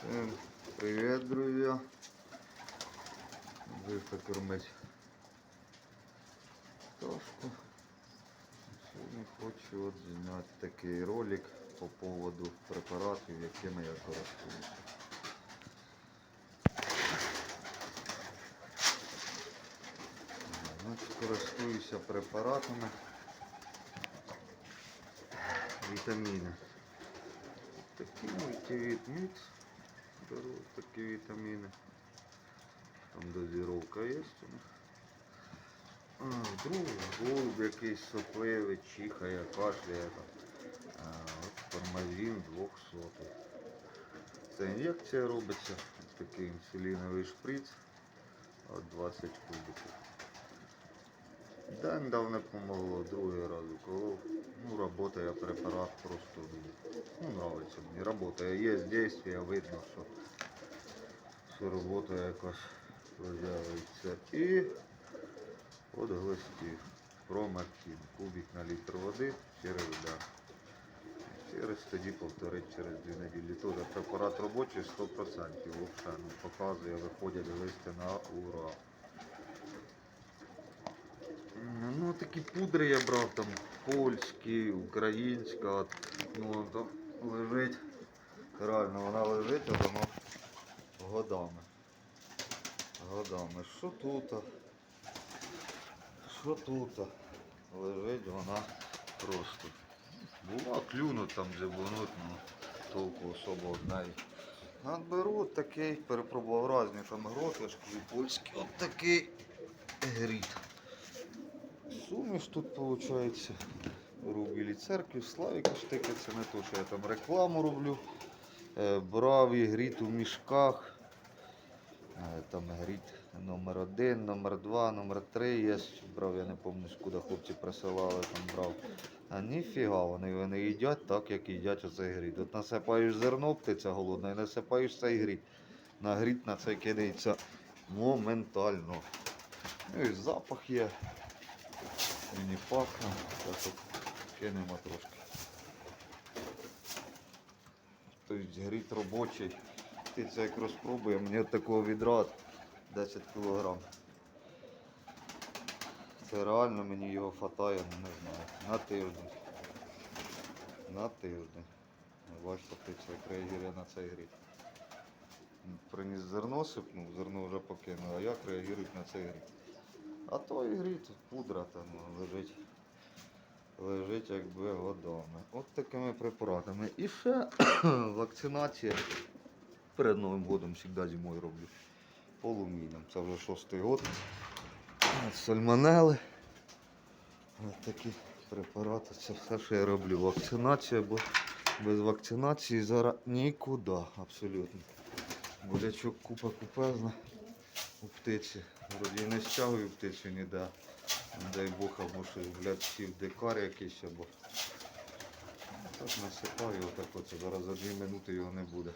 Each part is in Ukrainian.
Всем привет, друзья! Вийшов кормить пташку. Сьогодні хочу от зняти такий ролик по поводу препаратів, якими я користуюся. Користуюся препаратами вітаміни. Такі мультивіт мікс. Беру такі вітаміни. Там дозировка є вдруг голуб якийсь сопливий, чихає, кашляє формазин 200. Це ін'єкція робиться. Такий інсуліновий шприц. От 20 кубиків. Да, недавно помогло, другий раз уколов. Ну, работає препарат просто ну, нравится мені. Работає, є действие, видно, що, що робота якась проявиться. І от глистів. Промактин. Кубик на літр води через да. Через тоді повторити через дві неділі. Теж препарат робочий 100%. Лучше ну, показує, виходять листи на ура. М, Ну, такі пудри я брав там польські, українська, от, ну там лежить. Реально вона лежить, а воно годами. Годами. Що тут? Що тут? Лежить вона просто. Була клюнуть там зібнуть, ну толку особо одна. Беру такий, перепробував різні там гротишки, польські, от такий гріт. Суміш тут виходить. Білій церкві, Славіка штика, не то, що я там рекламу роблю. Е, Брав і гріт у мішках. Е, Там гріт номер один, номер два, номер три є. Брав, я не пам'ятаю, куди хлопці присилали, там брав. А ніфіга, вони, вони їдять так, як їдять оцей гріт. От насипаєш зерно, птиця голодна, і насипаєш цей гріт. На гріт на це кидається моментально. Ну і запах є. Мені пахне. Зараз кинемо трошки. Тобто гріт робочий. Птиця як розпробує, мені такого відра 10 кг. Це реально мені його хватає, ну не знаю. На тиждень. На тиждень. Бачите, птиця як реагує на цей гріт. Приніс зерно сипнув, зерно вже покинув, а як реагують на цей гріт. А той гріт, пудра там лежить. Лежить якби годами. От такими препаратами. І ще вакцинація. Перед Новим годом завжди зимою роблю. Полуміном. Це вже шостий год. Сальмонели. Ось такі препарати. Це все, що я роблю. Вакцинація, бо без вакцинації зараз нікуди абсолютно. Болячок купа купезна у птиці. Вроді не стягую птицю ніде. Дай Бог, або що блядь, сів дикар якийсь або. Так насипаю, отак оце. Зараз за 2 минути його не буде.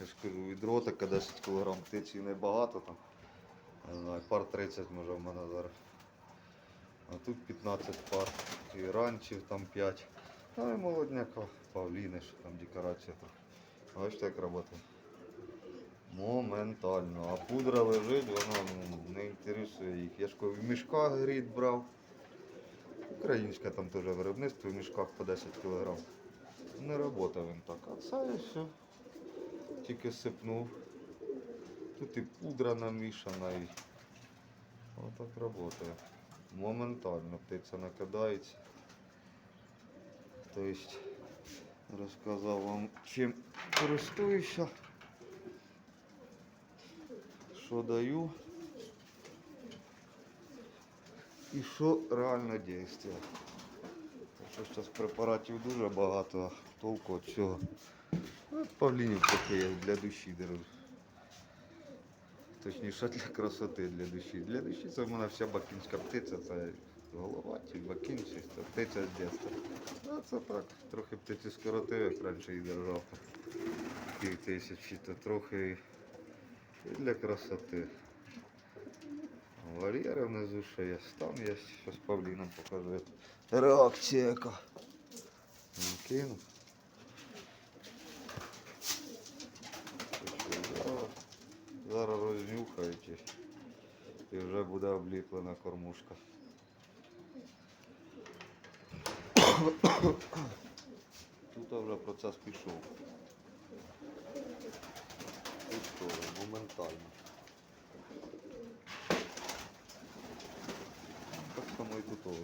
Я ж кажу, відро таке 10 кг птиці небагато там. Не знаю, пар 30 може в мене зараз. А тут 15 пар. І ранчів там 5. Ну і молодняка, павліни, що там декорація. Бачите, як працює. Моментально. А пудра лежить, вона ну, не інтересує їх. Я ж в мішках гріт брав. Українська там теж виробництво в мішках по 10 кг. Не працює він так. А це і все. Тільки сипнув. Тут і пудра намішана і отак працює. Моментально птиця накидається. Тобто розказав вам чим користуюся що даю і що реально діє. Що зараз препаратів дуже багато, толку від цього. Ну, Павлінів таке є для душі держу. Точніше для красоти для душі. Для душі це в мене вся бакінська птиця, це голова, ті бакінці, це птиця з дитинства. А це так, трохи птиці скоротив, як раніше її держав. Пів тисячі, то трохи і для красоти. Вольєри внизу ще є. Там є, щось павліном покажу. Реакція яка. Ну, Накинув. Зараз рознюхають і вже буде обліплена кормушка. Тут вже процес пішов. Тут моментально. Так само і тут теж.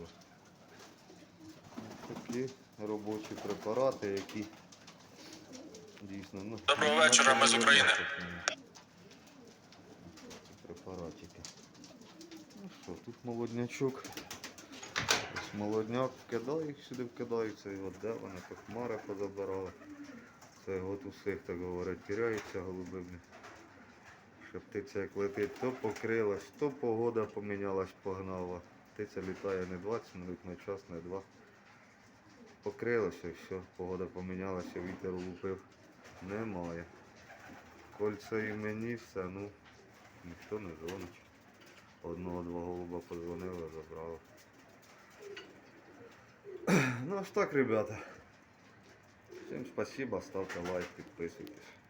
Такі робочі препарати, які дійсно ну. Доброго вечора, ми з України. Препаратики. Ну що, тут молоднячок. Ось молодняк вкидаю, їх сюди вкидаються, і от де вони, то хмари позабирали. Це от усіх, так говорять, тіряються голубивні. Що птиця як летить, то покрилась, то погода помінялась, погнала. Птиця літає не 20 минут на час, не два. Покрилося все, погода помінялася, вітер лупив. Немає. Кольця і мені все, ну, ніхто не дзвонить. Одного-два голуба подзвонили, забрали. Ну аж так, ребята. Всем спасибо, ставьте лайк, підписуйтесь.